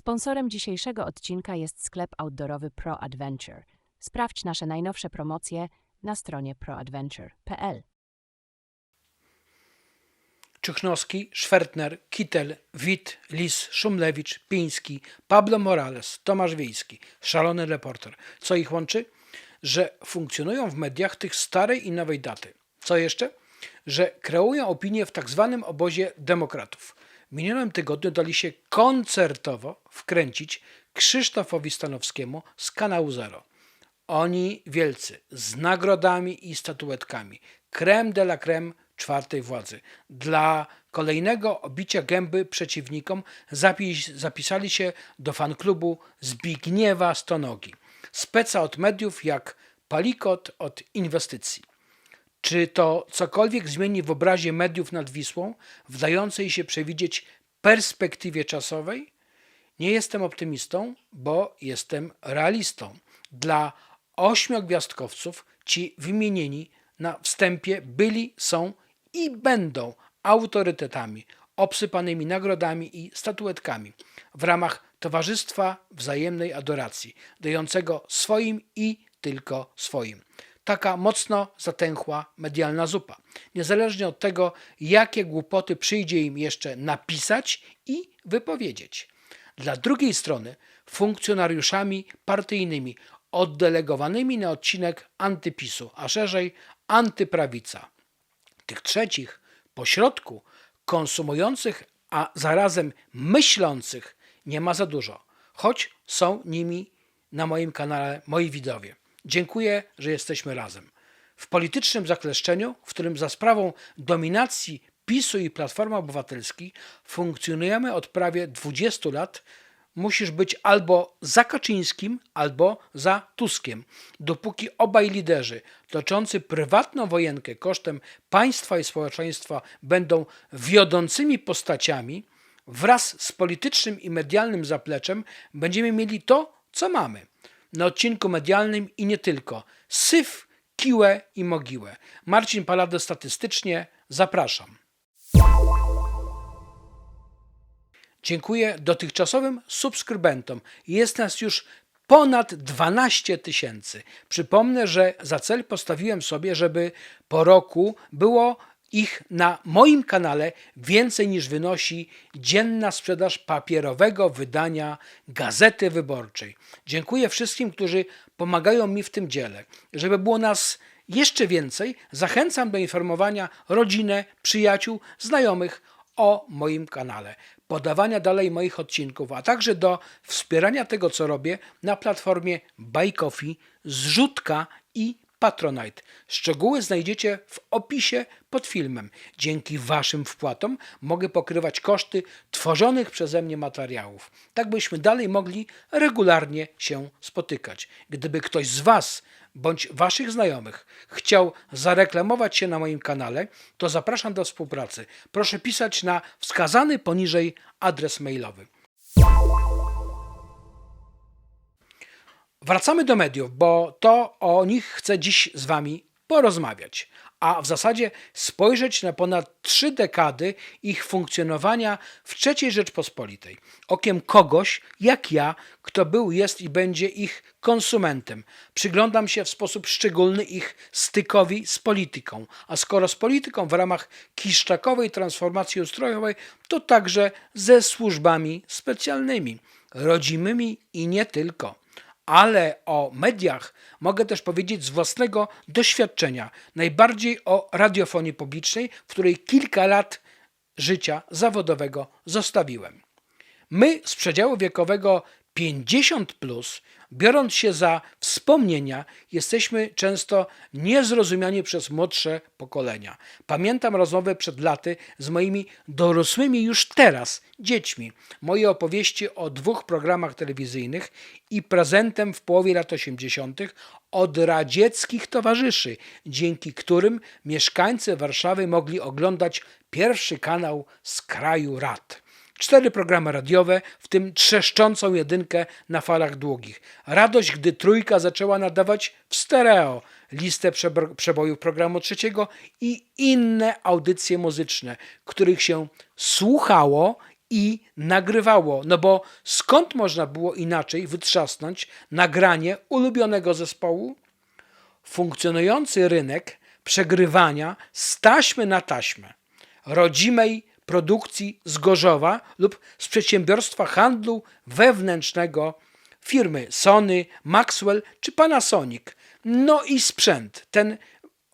Sponsorem dzisiejszego odcinka jest sklep outdoorowy Pro Adventure. Sprawdź nasze najnowsze promocje na stronie proadventure.pl. Czycznowski, Szwertner, Kittel, Wit, Lis, Szumlewicz, Piński, Pablo Morales, Tomasz Wiejski, szalony reporter. Co ich łączy? Że funkcjonują w mediach tych starej i nowej daty. Co jeszcze? Że kreują opinię w tak zwanym obozie demokratów. Minionym tygodniu dali się koncertowo wkręcić Krzysztofowi Stanowskiemu z kanału Zero. Oni wielcy, z nagrodami i statuetkami. Creme de la creme czwartej władzy. Dla kolejnego obicia gęby przeciwnikom zapis, zapisali się do fanklubu Zbigniewa Stonogi. Speca od mediów jak palikot od inwestycji. Czy to cokolwiek zmieni w obrazie mediów nad Wisłą, wdającej się przewidzieć perspektywie czasowej? Nie jestem optymistą, bo jestem realistą. Dla ośmiogwiazdkowców ci wymienieni na wstępie byli, są i będą autorytetami obsypanymi nagrodami i statuetkami w ramach Towarzystwa Wzajemnej Adoracji, dającego swoim i tylko swoim. Taka mocno zatęchła medialna zupa. Niezależnie od tego, jakie głupoty przyjdzie im jeszcze napisać i wypowiedzieć. Dla drugiej strony funkcjonariuszami partyjnymi oddelegowanymi na odcinek antypisu, a szerzej antyprawica. Tych trzecich pośrodku konsumujących, a zarazem myślących nie ma za dużo, choć są nimi na moim kanale moi widzowie. Dziękuję, że jesteśmy razem. W politycznym zakleszczeniu, w którym za sprawą dominacji PiSu i Platformy Obywatelskiej funkcjonujemy od prawie 20 lat, musisz być albo za Kaczyńskim, albo za Tuskiem. Dopóki obaj liderzy toczący prywatną wojenkę kosztem państwa i społeczeństwa będą wiodącymi postaciami, wraz z politycznym i medialnym zapleczem będziemy mieli to, co mamy. Na odcinku medialnym i nie tylko. Syf, kiłę i mogiłę. Marcin Palado statystycznie zapraszam. Dziękuję dotychczasowym subskrybentom. Jest nas już ponad 12 tysięcy. Przypomnę, że za cel postawiłem sobie, żeby po roku było ich na moim kanale więcej niż wynosi dzienna sprzedaż papierowego wydania Gazety Wyborczej. Dziękuję wszystkim, którzy pomagają mi w tym dziele. Żeby było nas jeszcze więcej, zachęcam do informowania rodzinę, przyjaciół, znajomych o moim kanale, podawania dalej moich odcinków, a także do wspierania tego, co robię na platformie Buy Coffee, Zrzutka i Patronite. Szczegóły znajdziecie w opisie pod filmem. Dzięki Waszym wpłatom mogę pokrywać koszty tworzonych przeze mnie materiałów, tak byśmy dalej mogli regularnie się spotykać. Gdyby ktoś z Was bądź Waszych znajomych chciał zareklamować się na moim kanale, to zapraszam do współpracy. Proszę pisać na wskazany poniżej adres mailowy. Wracamy do mediów, bo to o nich chcę dziś z Wami porozmawiać, a w zasadzie spojrzeć na ponad trzy dekady ich funkcjonowania w III Rzeczpospolitej. Okiem kogoś, jak ja, kto był, jest i będzie ich konsumentem. Przyglądam się w sposób szczególny ich stykowi z polityką, a skoro z polityką w ramach kiszczakowej transformacji ustrojowej, to także ze służbami specjalnymi, rodzimymi i nie tylko ale o mediach mogę też powiedzieć z własnego doświadczenia, najbardziej o radiofonii publicznej, w której kilka lat życia zawodowego zostawiłem. My z przedziału wiekowego 50, plus, biorąc się za wspomnienia, jesteśmy często niezrozumiani przez młodsze pokolenia. Pamiętam rozmowę przed laty z moimi dorosłymi już teraz dziećmi. Moje opowieści o dwóch programach telewizyjnych i prezentem w połowie lat 80. od radzieckich towarzyszy, dzięki którym mieszkańcy Warszawy mogli oglądać pierwszy kanał z kraju rad. Cztery programy radiowe, w tym trzeszczącą jedynkę na falach długich. Radość, gdy trójka zaczęła nadawać w stereo listę przebojów programu trzeciego i inne audycje muzyczne, których się słuchało i nagrywało. No bo skąd można było inaczej wytrzasnąć nagranie ulubionego zespołu? Funkcjonujący rynek przegrywania z taśmy na taśmę, rodzimej produkcji z Gorzowa lub z przedsiębiorstwa handlu wewnętrznego firmy Sony, Maxwell czy Panasonic. No i sprzęt, ten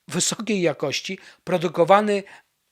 wysokiej jakości, produkowany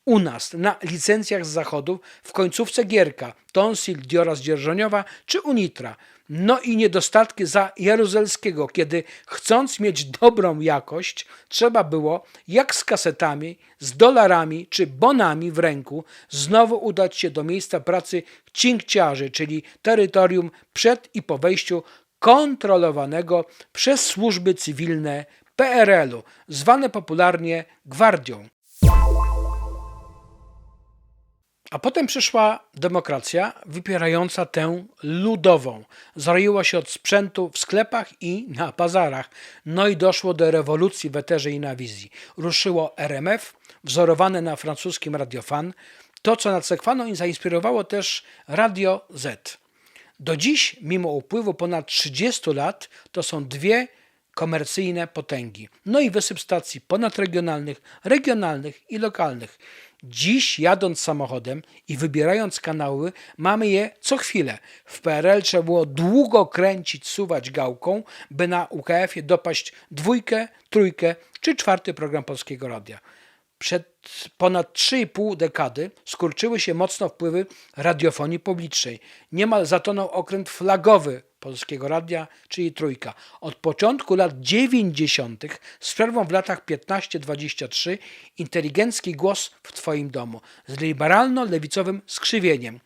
u nas na licencjach z zachodu w końcówce Gierka, Tonsil, Diora z Dzierżoniowa czy Unitra. No i niedostatki za Jaruzelskiego, kiedy chcąc mieć dobrą jakość, trzeba było, jak z kasetami, z dolarami czy bonami w ręku, znowu udać się do miejsca pracy cinkciarzy, czyli terytorium przed i po wejściu kontrolowanego przez służby cywilne PRL-u, zwane popularnie Gwardią. A potem przyszła demokracja wypierająca tę ludową. Zroiła się od sprzętu w sklepach i na bazarach. No i doszło do rewolucji w eterze i na wizji. Ruszyło RMF, wzorowane na francuskim Radiofan. To, co nadsekwano i zainspirowało też Radio Z. Do dziś, mimo upływu ponad 30 lat, to są dwie komercyjne potęgi. No i wysyp stacji ponadregionalnych, regionalnych i lokalnych. Dziś jadąc samochodem i wybierając kanały, mamy je co chwilę. W PRL trzeba było długo kręcić, suwać gałką, by na UKF-ie dopaść dwójkę, trójkę czy czwarty program Polskiego Radia. Przed ponad 3,5 dekady skurczyły się mocno wpływy radiofonii publicznej. Niemal zatonął okręt flagowy Polskiego Radia, czyli Trójka. Od początku lat 90. z przerwą w latach 15-23 inteligencki głos w Twoim domu z liberalno-lewicowym skrzywieniem.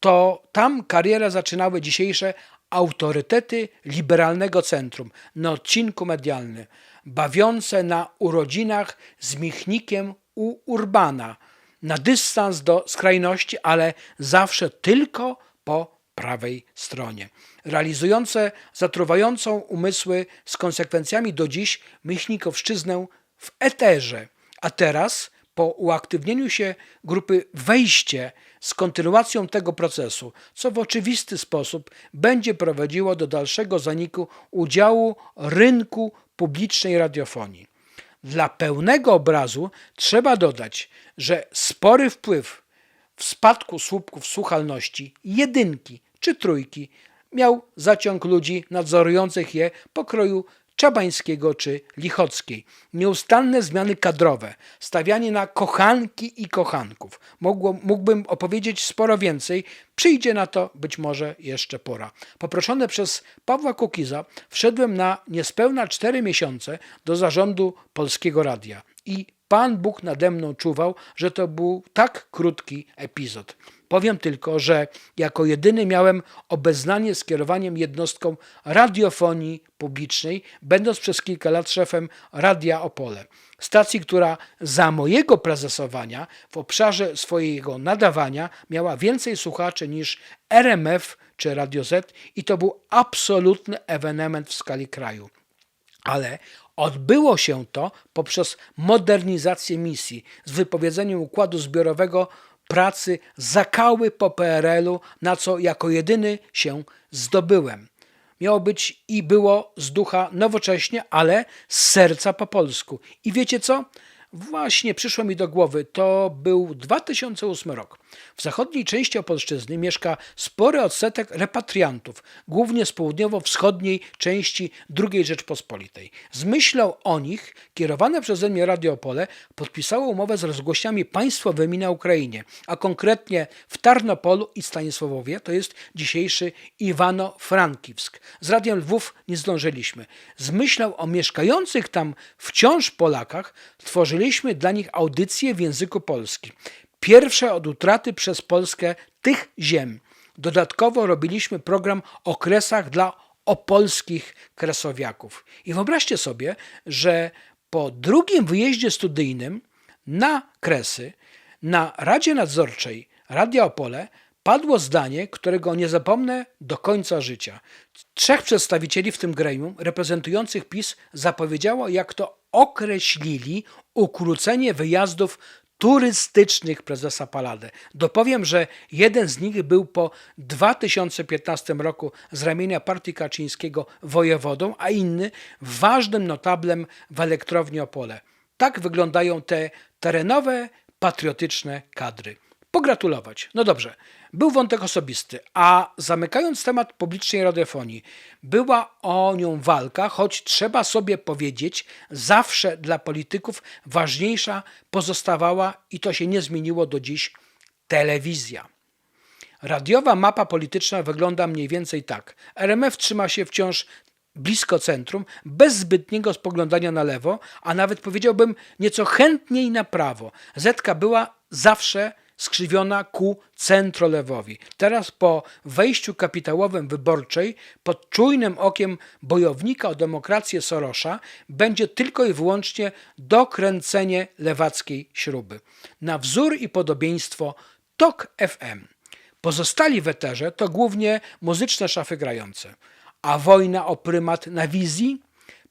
To tam karierę zaczynały dzisiejsze autorytety liberalnego centrum na odcinku medialnym, bawiące na urodzinach z Michnikiem u Urbana, na dystans do skrajności, ale zawsze tylko po prawej stronie. Realizujące zatruwającą umysły z konsekwencjami do dziś Michnikowszczyznę w eterze, a teraz po uaktywnieniu się grupy wejście z kontynuacją tego procesu, co w oczywisty sposób będzie prowadziło do dalszego zaniku udziału rynku publicznej radiofonii. Dla pełnego obrazu trzeba dodać, że spory wpływ w spadku słupków słuchalności jedynki czy trójki miał zaciąg ludzi nadzorujących je pokroju Czabańskiego czy Lichockiej. Nieustanne zmiany kadrowe, stawianie na kochanki i kochanków. Mogło, mógłbym opowiedzieć sporo więcej, przyjdzie na to być może jeszcze pora. Poproszony przez Pawła Kukiza wszedłem na niespełna cztery miesiące do zarządu Polskiego Radia i Pan Bóg nade mną czuwał, że to był tak krótki epizod. Powiem tylko, że jako jedyny miałem obeznanie z kierowaniem jednostką radiofonii publicznej, będąc przez kilka lat szefem Radia Opole. Stacji, która za mojego prezesowania w obszarze swojego nadawania miała więcej słuchaczy niż RMF czy Radio Z i to był absolutny ewenement w skali kraju. Ale odbyło się to poprzez modernizację misji z wypowiedzeniem układu zbiorowego pracy zakały po PRL-u, na co jako jedyny się zdobyłem. Miało być i było z ducha nowocześnie, ale z serca po polsku. I wiecie co? Właśnie przyszło mi do głowy, to był 2008 rok. W zachodniej części Opolszczyzny mieszka spory odsetek repatriantów, głównie z południowo-wschodniej części II Rzeczpospolitej. Z myślą o nich kierowane przeze mnie Radio Opole podpisało umowę z rozgłośniami państwowymi na Ukrainie, a konkretnie w Tarnopolu i Stanisławowie, to jest dzisiejszy Iwano-Frankiwsk. Z Radiem Lwów nie zdążyliśmy. Z myślą o mieszkających tam wciąż Polakach tworzyliśmy dla nich audycje w języku polskim. Pierwsze od utraty przez Polskę tych ziem. Dodatkowo robiliśmy program o kresach dla opolskich kresowiaków. I wyobraźcie sobie, że po drugim wyjeździe studyjnym na Kresy, na Radzie Nadzorczej Radia Opole padło zdanie, którego nie zapomnę do końca życia. Trzech przedstawicieli w tym gremium reprezentujących PiS zapowiedziało, jak to określili ukrócenie wyjazdów turystycznych prezesa Paladę. Dopowiem, że jeden z nich był po 2015 roku z ramienia partii Kaczyńskiego wojewodą, a inny ważnym notablem w elektrowni Opole. Tak wyglądają te terenowe, patriotyczne kadry. Pogratulować. No dobrze, był wątek osobisty, a zamykając temat publicznej radiofonii, była o nią walka, choć trzeba sobie powiedzieć, zawsze dla polityków ważniejsza pozostawała i to się nie zmieniło do dziś telewizja. Radiowa mapa polityczna wygląda mniej więcej tak. RMF trzyma się wciąż blisko centrum, bez zbytniego spoglądania na lewo, a nawet powiedziałbym nieco chętniej na prawo. Zetka była zawsze skrzywiona ku centrolewowi. Teraz po wejściu kapitałowym wyborczej pod czujnym okiem bojownika o demokrację Sorosza będzie tylko i wyłącznie dokręcenie lewackiej śruby. Na wzór i podobieństwo TOK FM. Pozostali w eterze to głównie muzyczne szafy grające. A wojna o prymat na wizji?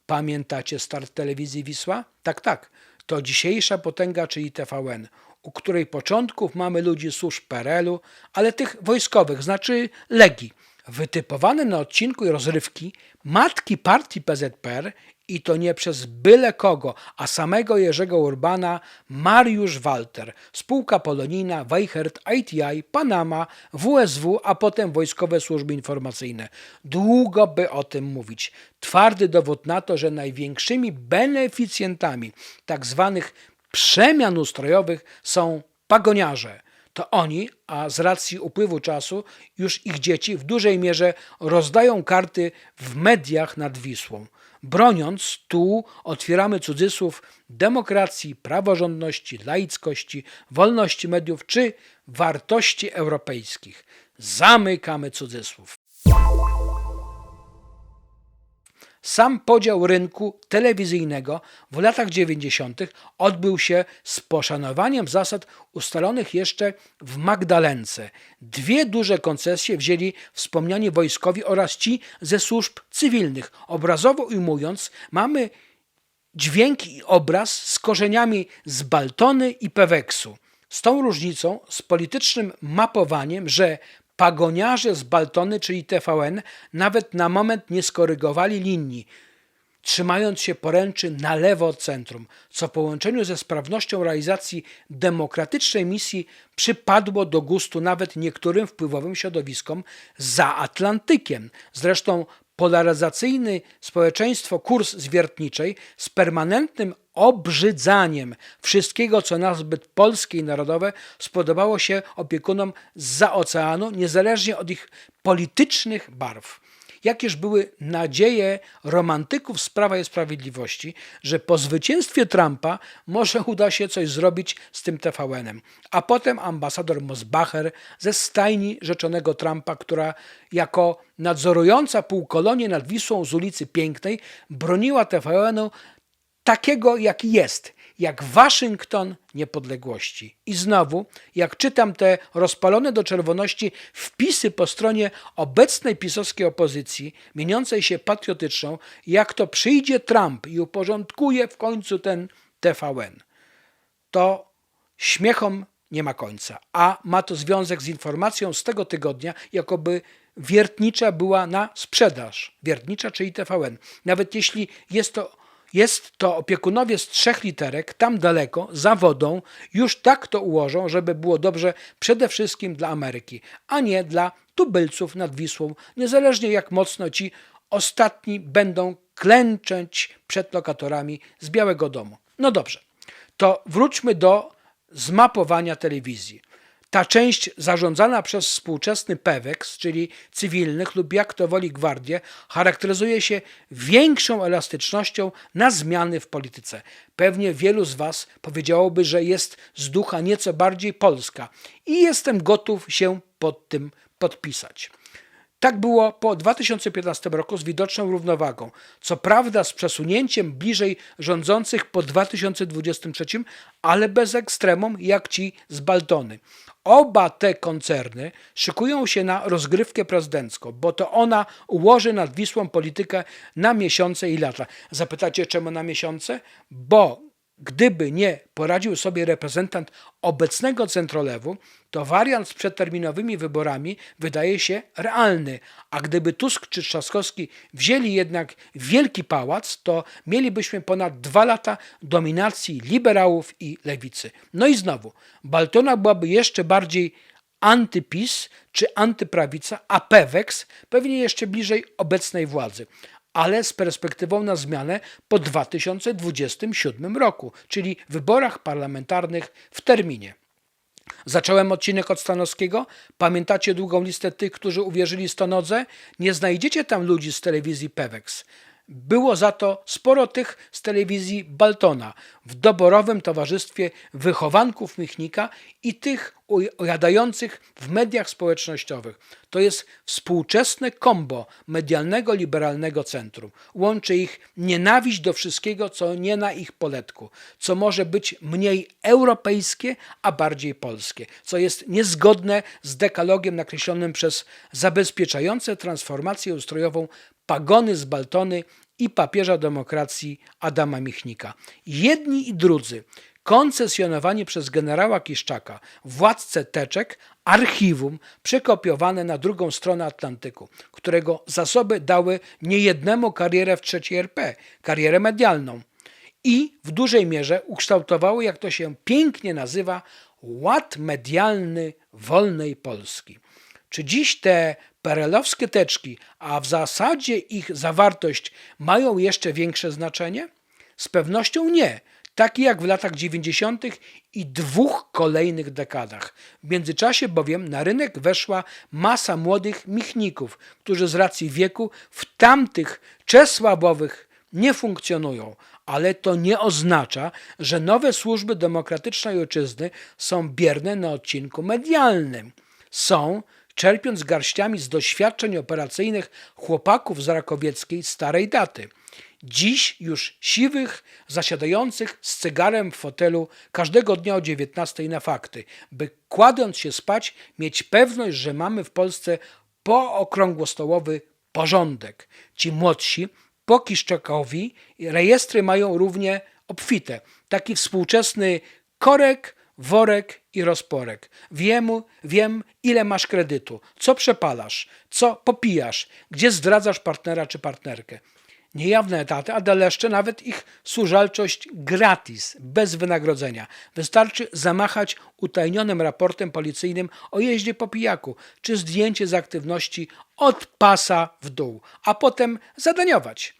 Pamiętacie start telewizji Wisła? Tak, tak. To dzisiejsza potęga, czyli TVN, u której początków mamy ludzi służb PRL-u, ale tych wojskowych, znaczy Legii. Wytypowane na odcinku rozrywki matki partii PZPR i to nie przez byle kogo, a samego Jerzego Urbana, Mariusz Walter, spółka polonijna, Weichert, ITI, Panama, WSW, a potem Wojskowe Służby Informacyjne. Długo by o tym mówić. Twardy dowód na to, że największymi beneficjentami tak zwanych przemian ustrojowych są pagoniarze. To oni, a z racji upływu czasu już ich dzieci w dużej mierze rozdają karty w mediach nad Wisłą. Broniąc tu otwieramy cudzysłów demokracji, praworządności, laickości, wolności mediów czy wartości europejskich. Zamykamy cudzysłów. Sam podział rynku telewizyjnego w latach 90. odbył się z poszanowaniem zasad ustalonych jeszcze w Magdalence. Dwie duże koncesje wzięli wspomniani wojskowi oraz ci ze służb cywilnych. Obrazowo ujmując, mamy dźwięk i obraz z korzeniami z Baltony i Peweksu. Z tą różnicą, z politycznym mapowaniem, że pagoniarze z Baltony, czyli TVN, nawet na moment nie skorygowali linii, trzymając się poręczy na lewo od centrum, co w połączeniu ze sprawnością realizacji demokratycznej misji przypadło do gustu nawet niektórym wpływowym środowiskom za Atlantykiem. Zresztą polaryzacyjny społeczeństwo kurs zwiertniczej z permanentnym obrzydzaniem wszystkiego, co nazbyt polskie i narodowe, spodobało się opiekunom za oceanu, niezależnie od ich politycznych barw. Jakież były nadzieje romantyków z Prawa i Sprawiedliwości, że po zwycięstwie Trumpa może uda się coś zrobić z tym TVN-em. A potem ambasador Mosbacher ze stajni rzeczonego Trumpa, która jako nadzorująca półkolonię nad Wisłą z ulicy Pięknej broniła TVN-u takiego, jaki jest, jak Waszyngton niepodległości. I znowu, jak czytam te rozpalone do czerwoności wpisy po stronie obecnej pisowskiej opozycji, mieniącej się patriotyczną, jak to przyjdzie Trump i uporządkuje w końcu ten TVN, to śmiechom nie ma końca. A ma to związek z informacją z tego tygodnia, jakoby wiertnicza była na sprzedaż. Wiertnicza, czyli TVN. Nawet jeśli jest to jest to opiekunowie z trzech literek, tam daleko, za wodą, już tak to ułożą, żeby było dobrze przede wszystkim dla Ameryki, a nie dla tubylców nad Wisłą, niezależnie jak mocno ci ostatni będą klęczeć przed lokatorami z Białego Domu. No dobrze, to wróćmy do zmapowania telewizji. Ta część zarządzana przez współczesny PEWEX, czyli cywilnych lub jak to woli gwardię, charakteryzuje się większą elastycznością na zmiany w polityce. Pewnie wielu z Was powiedziałoby, że jest z ducha nieco bardziej polska i jestem gotów się pod tym podpisać. Tak było po 2015 roku z widoczną równowagą. Co prawda z przesunięciem bliżej rządzących po 2023, ale bez ekstremum jak ci z Baltony. Oba te koncerny szykują się na rozgrywkę prezydencką, bo to ona ułoży nad Wisłą politykę na miesiące i lata. Zapytacie, czemu na miesiące? Bo gdyby nie poradził sobie reprezentant obecnego centrolewu, to wariant z przedterminowymi wyborami wydaje się realny, a gdyby Tusk czy Trzaskowski wzięli jednak wielki pałac, to mielibyśmy ponad dwa lata dominacji liberałów i lewicy. No i znowu, Baltona byłaby jeszcze bardziej antypis czy antyprawica, a Pewex pewnie jeszcze bliżej obecnej władzy ale z perspektywą na zmianę po 2027 roku, czyli wyborach parlamentarnych w terminie. Zacząłem odcinek od Stanowskiego. Pamiętacie długą listę tych, którzy uwierzyli Stonodze? Nie znajdziecie tam ludzi z telewizji Pewex. Było za to sporo tych z telewizji Baltona w doborowym towarzystwie wychowanków Michnika i tych ujadających w mediach społecznościowych. To jest współczesne kombo medialnego liberalnego centrum. Łączy ich nienawiść do wszystkiego, co nie na ich poletku, co może być mniej europejskie, a bardziej polskie, co jest niezgodne z dekalogiem nakreślonym przez zabezpieczające transformację ustrojową pagony z Baltony i papieża demokracji Adama Michnika. Jedni i drudzy koncesjonowani przez generała Kiszczaka, władcę teczek, archiwum przekopiowane na drugą stronę Atlantyku, którego zasoby dały niejednemu karierę w trzeciej RP, karierę medialną i w dużej mierze ukształtowały, jak to się pięknie nazywa, ład medialny wolnej Polski. Czy dziś te perelowskie teczki, a w zasadzie ich zawartość mają jeszcze większe znaczenie? Z pewnością nie, takie jak w latach 90. i dwóch kolejnych dekadach. W międzyczasie bowiem na rynek weszła masa młodych michników, którzy z racji wieku w tamtych czesłabowych nie funkcjonują, ale to nie oznacza, że nowe służby demokratycznej ojczyzny są bierne na odcinku medialnym. Są, czerpiąc garściami z doświadczeń operacyjnych chłopaków z Rakowieckiej starej daty. Dziś już siwych, zasiadających z cygarem w fotelu każdego dnia o 19 na fakty, by kładąc się spać mieć pewność, że mamy w Polsce pookrągłostołowy porządek. Ci młodsi po Kiszczakowi rejestry mają równie obfite. Taki współczesny korek, worek i rozporek. Wiem, wiem, ile masz kredytu, co przepalasz, co popijasz, gdzie zdradzasz partnera czy partnerkę. Niejawne etaty, a daleszcze nawet ich służalczość gratis, bez wynagrodzenia. Wystarczy zamachać utajnionym raportem policyjnym o jeździe po pijaku, czy zdjęcie z aktywności od pasa w dół, a potem zadaniować.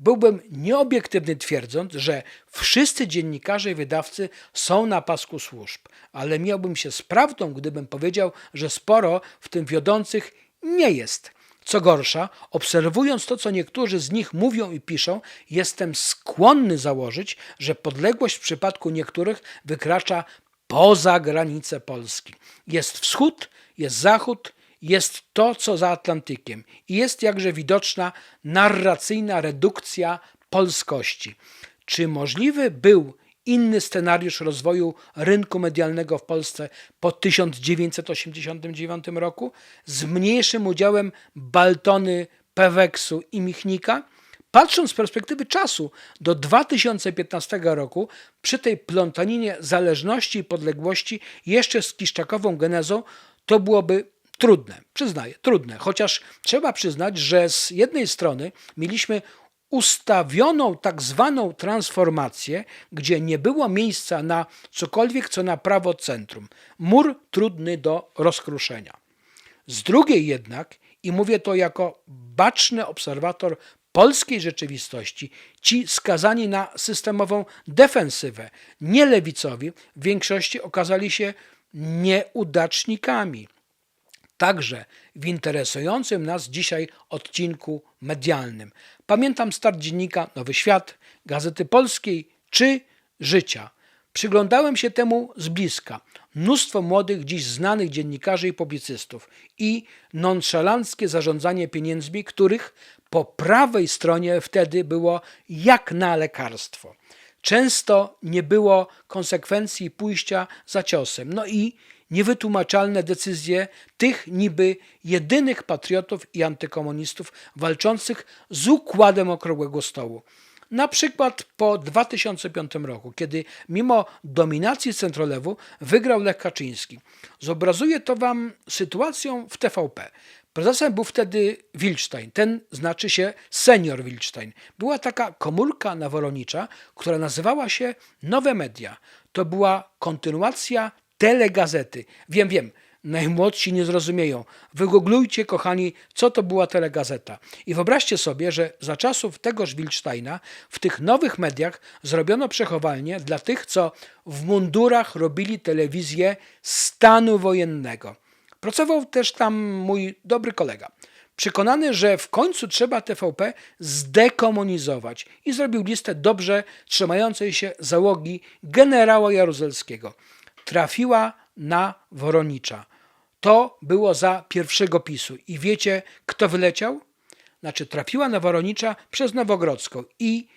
Byłbym nieobiektywny twierdząc, że wszyscy dziennikarze i wydawcy są na pasku służb, ale miałbym się z prawdą, gdybym powiedział, że sporo w tym wiodących nie jest. Co gorsza, obserwując to, co niektórzy z nich mówią i piszą, jestem skłonny założyć, że podległość w przypadku niektórych wykracza poza granice Polski. Jest wschód, jest zachód, jest to, co za Atlantykiem i jest jakże widoczna narracyjna redukcja polskości. Czy możliwy był inny scenariusz rozwoju rynku medialnego w Polsce po 1989 roku z mniejszym udziałem Baltony, Peweksu i Michnika? Patrząc z perspektywy czasu do 2015 roku, przy tej plątaninie zależności i podległości jeszcze z Kiszczakową genezą, to byłoby trudne, przyznaję, trudne. Chociaż trzeba przyznać, że z jednej strony mieliśmy ustawioną tak zwaną transformację, gdzie nie było miejsca na cokolwiek, co na prawo centrum. Mur trudny do rozkruszenia. Z drugiej jednak, i mówię to jako baczny obserwator polskiej rzeczywistości, ci skazani na systemową defensywę, nie lewicowi, w większości okazali się nieudacznikami także w interesującym nas dzisiaj odcinku medialnym. Pamiętam start dziennika Nowy Świat, Gazety Polskiej czy Życia. Przyglądałem się temu z bliska. Mnóstwo młodych, dziś znanych dziennikarzy i publicystów i nonszalanckie zarządzanie pieniędzmi, których po prawej stronie wtedy było jak na lekarstwo. Często nie było konsekwencji pójścia za ciosem. No i niewytłumaczalne decyzje tych niby jedynych patriotów i antykomunistów walczących z układem okrągłego stołu. Na przykład po 2005 roku, kiedy mimo dominacji centrolewu wygrał Lech Kaczyński. Zobrazuje to wam sytuacją w TVP. Prezesem był wtedy Wilczstein, ten znaczy się senior Wilczstein. Była taka komórka naworonicza, która nazywała się Nowe Media. To była kontynuacja telegazety. Wiem, wiem, najmłodsi nie zrozumieją. Wygooglujcie, kochani, co to była telegazeta. I wyobraźcie sobie, że za czasów tegoż Wilczsteina w tych nowych mediach zrobiono przechowalnię dla tych, co w mundurach robili telewizję stanu wojennego. Pracował też tam mój dobry kolega. Przekonany, że w końcu trzeba TVP zdekomunizować i zrobił listę dobrze trzymającej się załogi generała Jaruzelskiego. Trafiła na Woronicza. To było za pierwszego PiSu. I wiecie, kto wyleciał? Znaczy, trafiła na Woronicza przez Nowogrodzką. I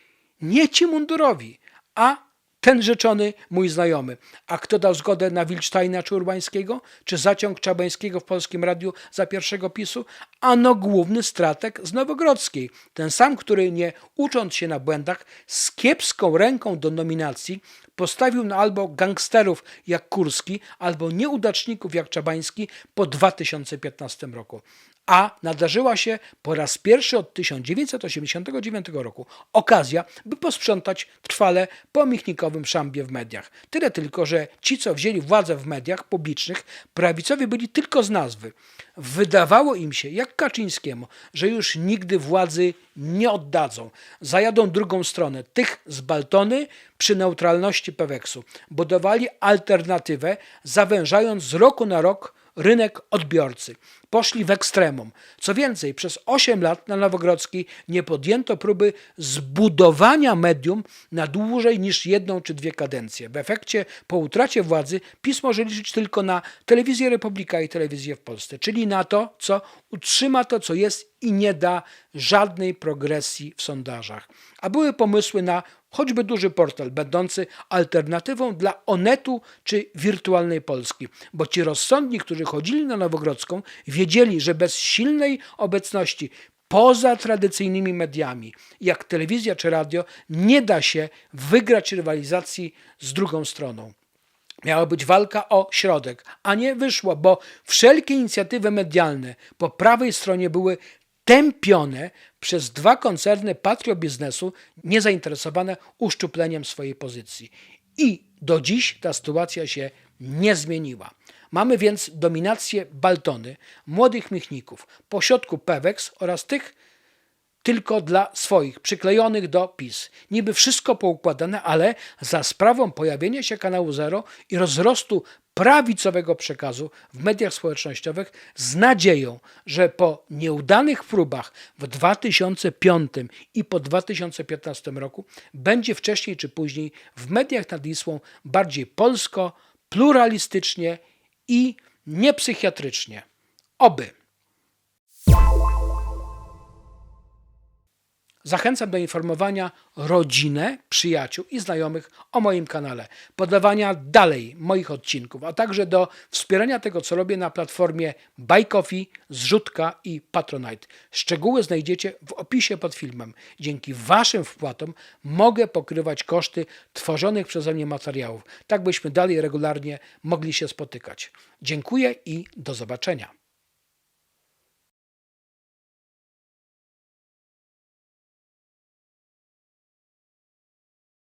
nie ci mundurowi, a ten rzeczony mój znajomy. A kto dał zgodę na Wilcztajna czy Urbańskiego? Czy zaciąg Czabańskiego w Polskim Radiu za pierwszego PiSu? Ano główny stratek z Nowogrodzkiej. Ten sam, który nie ucząc się na błędach, z kiepską ręką do nominacji postawił na albo gangsterów jak Kurski, albo nieudaczników jak Czabański po 2015 roku. A nadarzyła się po raz pierwszy od 1989 roku okazja, by posprzątać trwale po michnikowym szambie w mediach. Tyle tylko, że ci, co wzięli władzę w mediach publicznych, prawicowi byli tylko z nazwy. Wydawało im się, jak Kaczyńskiemu, że już nigdy władzy nie oddadzą. Zajadą drugą stronę, tych z Baltony przy neutralności Peweksu. Budowali alternatywę, zawężając z roku na rok rynek odbiorcy. Poszli w ekstremum. Co więcej, przez 8 lat na Nowogrodzkiej nie podjęto próby zbudowania medium na dłużej niż jedną czy dwie kadencje. W efekcie po utracie władzy PiS może liczyć tylko na telewizję Republika i telewizję w Polsce, czyli na to, co utrzyma to, co jest i nie da żadnej progresji w sondażach. A były pomysły na choćby duży portal, będący alternatywą dla Onetu czy wirtualnej Polski, bo ci rozsądni, którzy chodzili na Nowogrodzką, wiedzieli, że bez silnej obecności poza tradycyjnymi mediami, jak telewizja czy radio, nie da się wygrać rywalizacji z drugą stroną. Miała być walka o środek, a nie wyszło, bo wszelkie inicjatywy medialne po prawej stronie były tępione przez dwa koncerny patriobiznesu niezainteresowane uszczupleniem swojej pozycji. I do dziś ta sytuacja się nie zmieniła. Mamy więc dominację Baltony, młodych michników, pośrodku Pewex oraz tych tylko dla swoich, przyklejonych do PiS. Niby wszystko poukładane, ale za sprawą pojawienia się kanału Zero i rozrostu prawicowego przekazu w mediach społecznościowych z nadzieją, że po nieudanych próbach w 2005 i po 2015 roku będzie wcześniej czy później w mediach nad Wisłą bardziej polsko, pluralistycznie i niepsychiatrycznie. Oby. Zachęcam do informowania rodzinę, przyjaciół i znajomych o moim kanale, podawania dalej moich odcinków, a także do wspierania tego, co robię na platformie Buy Zrzutka i Patronite. Szczegóły znajdziecie w opisie pod filmem. Dzięki Waszym wpłatom mogę pokrywać koszty tworzonych przeze mnie materiałów, tak byśmy dalej regularnie mogli się spotykać. Dziękuję i do zobaczenia.